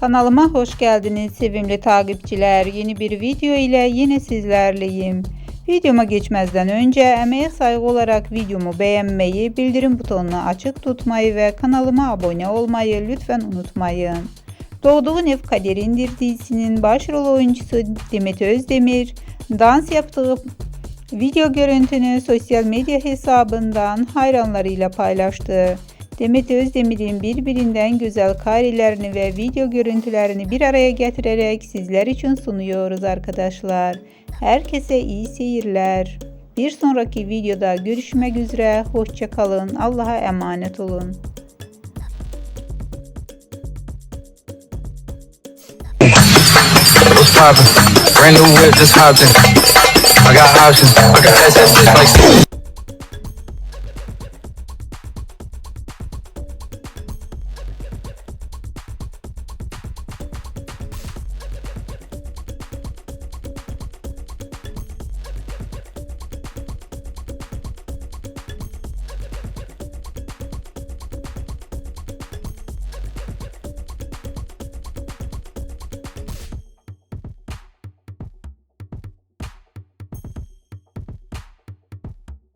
Kanalıma hoş geldiniz sevimli takipçiler. Yeni bir video ile yine sizlerleyim. Videoma geçmezden önce emeğe saygı olarak videomu beğenmeyi, bildirim butonunu açık tutmayı ve kanalıma abone olmayı lütfen unutmayın. Doğduğun Ev Kaderindir dizisinin başrol oyuncusu Demet Özdemir dans yaptığı video görüntünü sosyal medya hesabından hayranlarıyla paylaştı. Demet Özdemir'in birbirinden güzel karelerini ve video görüntülerini bir araya getirerek sizler için sunuyoruz arkadaşlar. Herkese iyi seyirler. Bir sonraki videoda görüşmek üzere. Hoşçakalın. Allah'a emanet olun. Brand new whip, just hopped in. I got options. I pass that bitch like.